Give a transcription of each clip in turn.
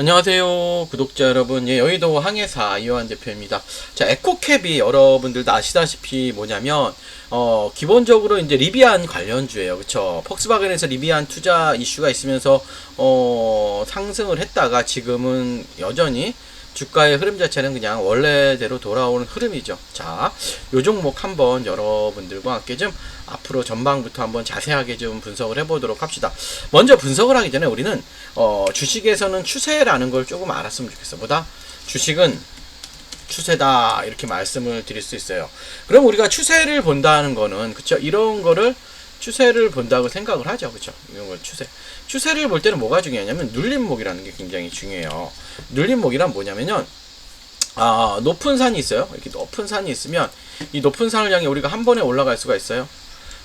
안녕하세요 구독자 여러분. 예, 여의도 항해사 이호한 대표입니다. 자 에코캡이 여러분들도 아시다시피 뭐냐면 어 기본적으로 이제 리비안 관련주예요. 그쵸? 폭스바겐에서 리비안 투자 이슈가 있으면서 어 상승을 했다가 지금은 여전히 주가의 흐름 자체는 그냥 원래대로 돌아오는 흐름이죠. 자, 요 종목 한번 여러분들과 함께 좀 앞으로 전방부터 한번 자세하게 좀 분석을 해보도록 합시다. 먼저 분석을 하기 전에 우리는 어, 주식에서는 추세라는 걸 조금 알았으면 좋겠어. 보다 주식은 추세다 이렇게 말씀을 드릴 수 있어요. 그럼 우리가 추세를 본다는 거는 그쵸 이런 거를 추세를 본다고 생각을 하죠. 그쵸 이런 걸 추세. 추세를 볼 때는 뭐가 중요하냐면 눌림목이라는 게 굉장히 중요해요. 눌림목이란 뭐냐면요. 아, 높은 산이 있어요. 이렇게 높은 산이 있으면 이 높은 산을 향해 우리가 한 번에 올라갈 수가 있어요.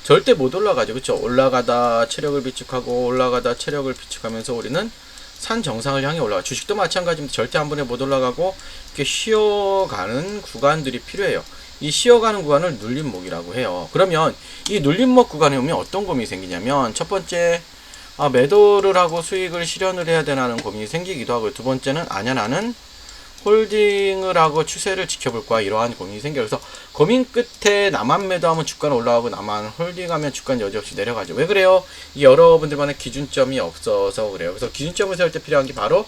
절대 못 올라가죠. 그쵸 올라가다 체력을 비축하고 올라가다 체력을 비축하면서 우리는 산 정상을 향해 올라가. 주식도 마찬가지입니다. 절대 한 번에 못 올라가고 이렇게 쉬어가는 구간들이 필요해요. 이 쉬어가는 구간을 눌림목이라고 해요. 그러면 이 눌림목 구간에 오면 어떤 고민이 생기냐면 첫 번째 아, 매도를 하고 수익을 실현을 해야 되나는 고민이 생기기도 하고 두 번째는 아니야 나는 홀딩을 하고 추세를 지켜볼 거야 이러한 고민이 생겨요. 그래서 고민 끝에 나만 매도하면 주가는 올라가고 나만 홀딩하면 주가는 여지없이 내려가죠. 왜 그래요? 이게 여러분들만의 기준점이 없어서 그래요. 그래서 기준점을 세울 때 필요한 게 바로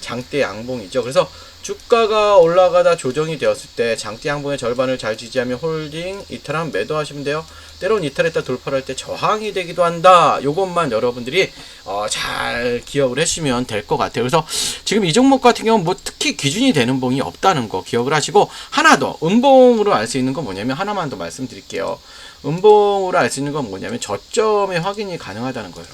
장대 양봉이죠. 그래서 주가가 올라가다 조정이 되었을 때 장대 양봉의 절반을 잘 지지하면 홀딩, 이탈하면 매도하시면 돼요. 때론 이탈했다 돌파를 할때 저항이 되기도 한다. 요것만 여러분들이 어, 잘 기억을 하시면 될 것 같아요. 그래서 지금 이 종목 같은 경우는 뭐 특히 기준이 되는 봉이 없다는 거 기억을 하시고 하나 더 음봉으로 알 수 있는 건 뭐냐면 하나만 더 말씀드릴게요. 음봉으로 알 수 있는 건 뭐냐면 저점의 확인이 가능하다는 거예요.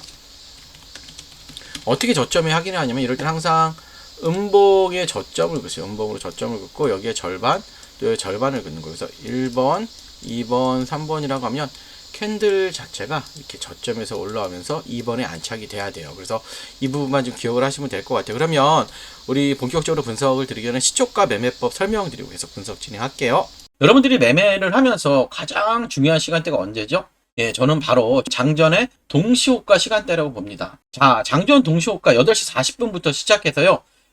어떻게 저점의 확인을 하냐면 이럴 땐 항상 음봉의 저점을 긋어요. 음봉으로 저점을 긋고 여기에 절반, 또 여기 절반을 긋는 거예요. 그래서 1번, 2번, 3번이라고 하면 캔들 자체가 이렇게 저점에서 올라오면서 2번에 안착이 돼야 돼요. 그래서 이 부분만 좀 기억을 하시면 될 것 같아요. 그러면 우리 본격적으로 분석을 드리기 전에 시초가 매매법 설명드리고 계속 분석 진행할게요. 여러분들이 매매를 하면서 가장 중요한 시간대가 언제죠? 예, 저는 바로 장전의 동시호가 시간대라고 봅니다. 자, 장전 동시호가 8시 40분부터 시작해서요.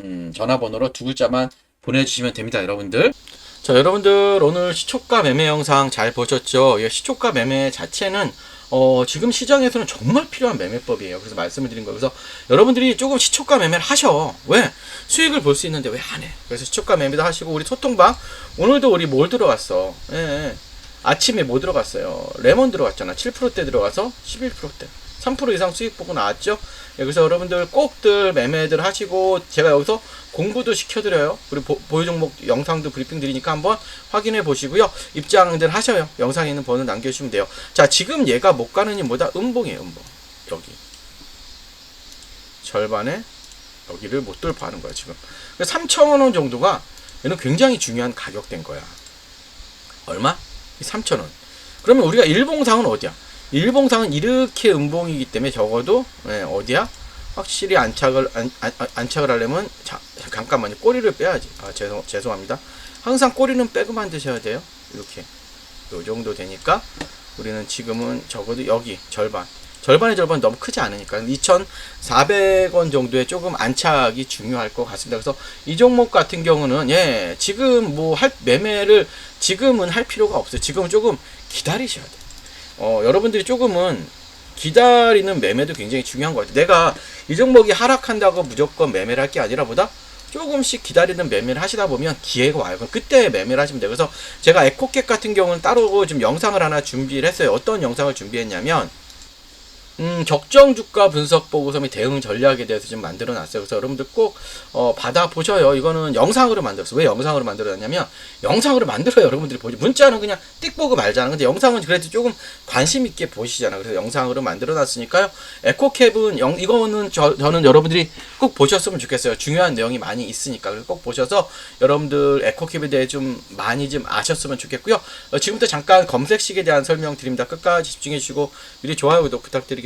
음, 전화번호로 두 글자만 보내주시면 됩니다, 여러분들. 자, 여러분들 오늘 시초가 매매 영상 잘 보셨죠? 이 시초가 매매 자체는 어, 지금 시장에서는 정말 필요한 매매법이에요. 그래서 말씀을 드린 거예요. 그래서 여러분들이 조금 시초가 매매를 하셔. 왜? 수익을 볼 수 있는데 왜 안 해? 그래서 시초가 매매도 하시고 우리 소통방 오늘도 우리 뭘 들어갔어? 예, 예. 아침에 뭐 들어갔어요? 레몬 들어갔잖아. 7%대 들어가서 11%대. 3% 이상 수익 보고 나왔죠? 예, 그래서 여러분들 꼭들 매매들 하시고 제가 여기서 공부도 시켜드려요. 그리고 보, 유 종목 영상도 브리핑 드리니까 한번 확인해 보시고요. 입장들 하셔요. 영상에 있는 번호 남겨주시면 돼요. 자, 지금 얘가 못 가는 이 뭐다? 음봉이에요, 음봉. 여기. 절반에 여기를 못 돌파하는 거야, 지금. 3,000원 정도가 얘는 굉장히 중요한 가격대인 거야. 얼마? 3,000원. 그러면 우리가 일봉상은 어디야? 일봉상은 이렇게 음봉이기 때문에 적어도 예, 어디야? 확실히 안착을 안, 안, 안착을 하려면 자 잠깐만요 꼬리를 빼야지 아 죄송 죄송합니다 항상 꼬리는 빼고만 드셔야 돼요 이렇게 요 정도 되니까 우리는 지금은 적어도 여기 절반 절반의 절반 너무 크지 않으니까 2,400원 정도의 조금 안착이 중요할 것 같습니다. 그래서 이 종목 같은 경우는 예 지금 뭐 할 매매를 지금은 할 필요가 없어요. 지금은 조금 기다리셔야 돼요. 어, 여러분들이 조금은 기다리는 매매도 굉장히 중요한 것 같아요. 내가 이 종목이 하락한다고 무조건 매매를 할 게 아니라 보다 조금씩 기다리는 매매를 하시다 보면 기회가 와요. 그럼 그때 매매를 하시면 돼요. 그래서 제가 에코캡 같은 경우는 따로 좀 영상을 하나 준비를 했어요. 어떤 영상을 준비했냐면 음, 적정 주가 분석 보고서 및 대응 전략에 대해서 좀 만들어 놨어요. 그래서 여러분들 꼭 어, 받아 보셔요. 이거는 영상으로 만들었어요. 왜 영상으로 만들어 놨냐면 영상으로 만들어요. 여러분들이 보지. 문자는 그냥 띡 보고 말잖아. 근데 영상은 그래도 조금 관심 있게 보시잖아. 그래서 영상으로 만들어 놨으니까요. 에코캡은 영, 이거는 저, 저는 여러분들이 꼭 보셨으면 좋겠어요. 중요한 내용이 많이 있으니까. 그래서 꼭 보셔서 여러분들 에코캡에 대해 좀 많이 좀 아셨으면 좋겠고요. 어, 지금부터 잠깐 검색식에 대한 설명 드립니다. 끝까지 집중해 주시고 미리 좋아요 구독 부탁드리겠습니다.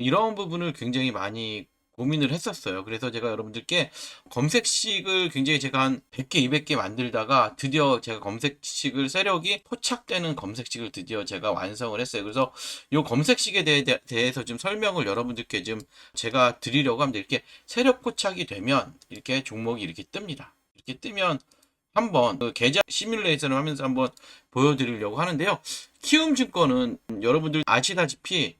이런 부분을 굉장히 많이 고민을 했었어요. 그래서 제가 여러분들께 검색식을 굉장히 제가 한 100개, 200개 만들다가 드디어 제가 검색식을 세력이 포착되는 검색식을 드디어 제가 완성을 했어요. 그래서 이 검색식에 대해, 대해서 좀 설명을 여러분들께 좀 제가 드리려고 합니다. 이렇게 세력 포착이 되면 이렇게 종목이 이렇게 뜹니다. 이렇게 뜨면 한번 그 계좌 시뮬레이션을 하면서 한번 보여드리려고 하는데요. 키움증권은 여러분들 아시다시피